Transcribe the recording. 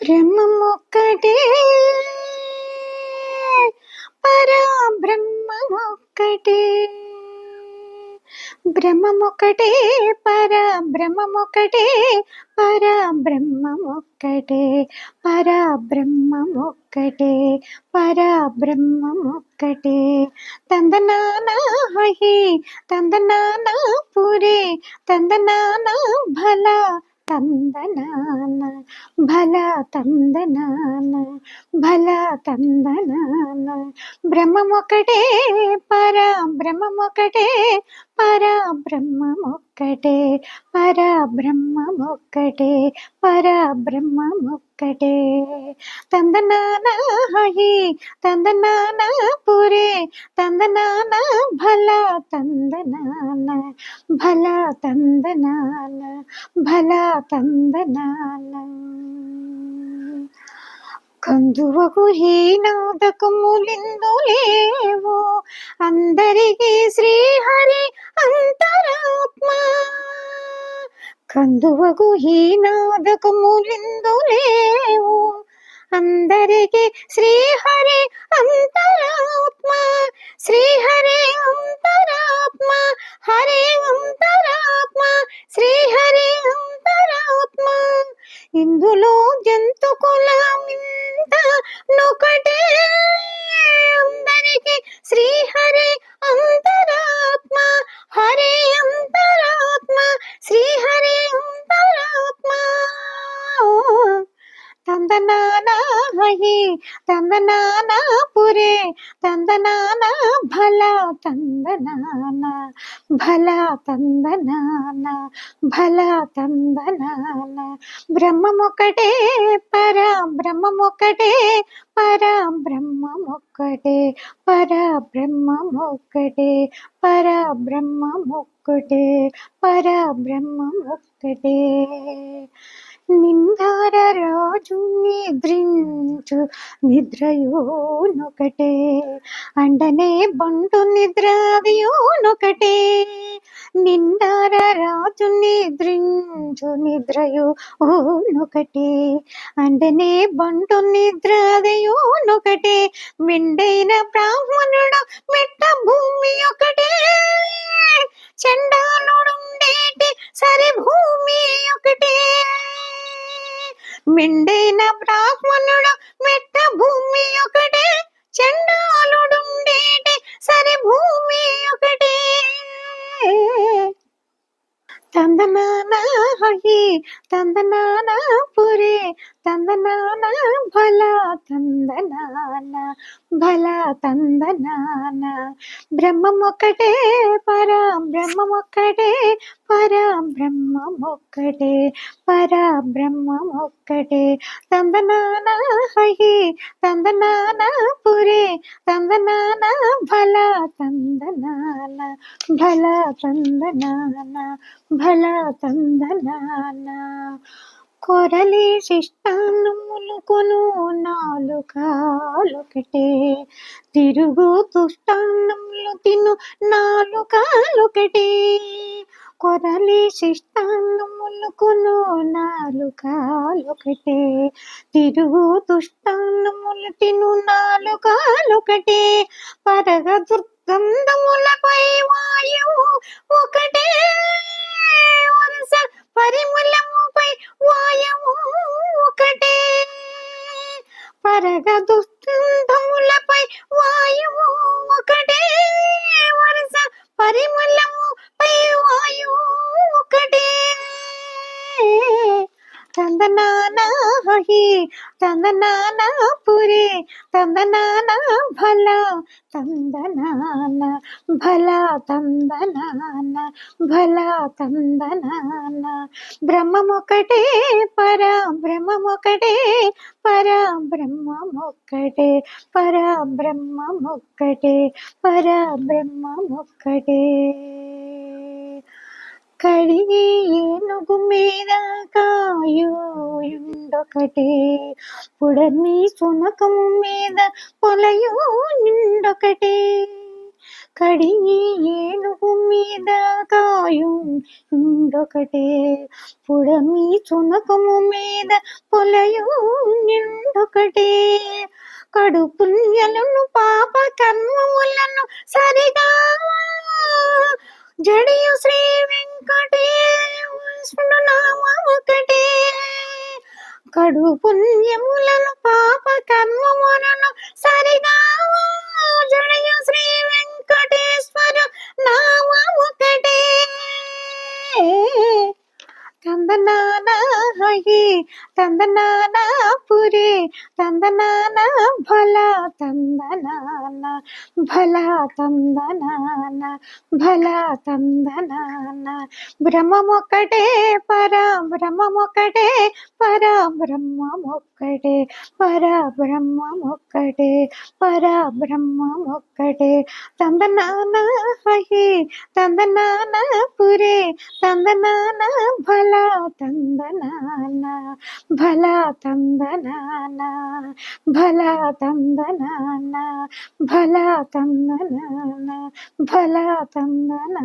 బ్రహ్మమొక్కటే. పరా బ్రహ్మమొక్కటే బ్రహ్మమొక్కటే పరా బ్రహ్మమొక్కటే పరా బ్రహ్మమొక్కటే పరా బ్రహ్మమొక్కటే పరా బ్రహ్మమొక్కటే తందనానా హి తందనానా పురే తందనానా భలా తందనాన భల తందనాన భల తందనాన బ్రహ్మమొక్కటే పర బ్రహ్మమొక్కటే పర బ్రహ్మమొక్కటే పర బ్రహ్మమొక్కటే పర బ్రహ్మమొక్కటే తందనాన హి తందనాన పురే తందనాన భల తందనాన భల తందనాన భల తందనాన. కందువకు హీనాదకములిందు లేవు అందరికీ శ్రీహరి అంతరాత్మ. కందువకు హీనాదకములిందు లేవు అందరికీ శ్రీహరి అంతరాత్మ. తందనానా హి తందనానా పురే తందనానా భల తందనాన భల తందనాన భల తందనాన బ్రహ్మమొక్కటే పర బ్రహ్మమొక్కటే పర బ్రహ్మమొక్కటే పర బ్రహ్మమొక్కటే పర బ్రహ్మమొక్కటే పర బ్రహ్మమొక్కటే. నిందార రాజు నిద్రించు నిద్రయోనొకటే అండనే బంటు నిద్రాదియోనొకటే నిందార రాజు నిద్రించు నిద్రయో ఓనొకటే అండనే బంటు నిద్రాదియోనొకటే మెండైన బ్రాహ్మణుడు మెట్ట భూమి ఒకటే. చండాలుడుండేటి సరి భూమి మెండైన బ్రాహ్మణుడు తందనాన హి తందనానా పురే తందనానా భల తందనాన భల తందనాన బ్రహ్మమొక్కటే పరా బ్రహ్మమొక్కటే పరా బ్రహ్మమొక్కటే పర బ్రహ్మమొక్కటే తందనానా హి తందనాన ఊరే తందనాన భల తందనాన భల తందనాన భల తందనాన. కొరలి శిష్టాన్నములు కొను నాలుకాలొకటే తిరుగు తుష్టాన్నములు తిను నాలుకాలొకటే కొరలి శిష్టాన్నములు కొను నాలుకాలొకటే తిరుగు తుష్టాన్నములు తిను నాలుకాలొకటే పరగ దుర్గంధముల హి తందనాన పురే తందనాన భల తందనాన భల తందనాన భలా తందనాన బ్రహ్మమొక్కటే పర బ్రహ్మమొక్కటే పర బ్రహ్మమొక్కటే పర బ్రహ్మమొక్కటే పర బ్రహ్మమొక్కటే. కడిగి ఏనుగు మీద కా కాయుండొకటే పుడమి సునకం మీద పొలయు నిండొకటే కడి ఏనుగు మీద కాయు నిండొకటే పుడమి చునకము మీద పొలయు నిండొకటే కడు పుణ్యలను పాప కర్మములను సరిగా జడియు శ్రీ వెంకటే. వెంకటేశ్వర నామం ఒకటే. కడు పుణ్యములను పాప కర్మములను సరిగా జడియు శ్రీ వెంకటేశ్వరు నామ ఒకటే. కందనాన హయి తందనాన పురి తందనాన భల తందనాన భల తందనాన భల తందనాన బ్రహ్మమొక్కటే పర బ్రహ్మమొక్కటే పర బ్రహ్మమొక్కటే పర బ్రహ్మమొక్కటే పర బ్రహ్మమొక్కటే. తందనాన హయి తందనాన పురి తందనాన భల తందనాన భల తందనాన భల తందనాన భల తందనాన భల తందనాన.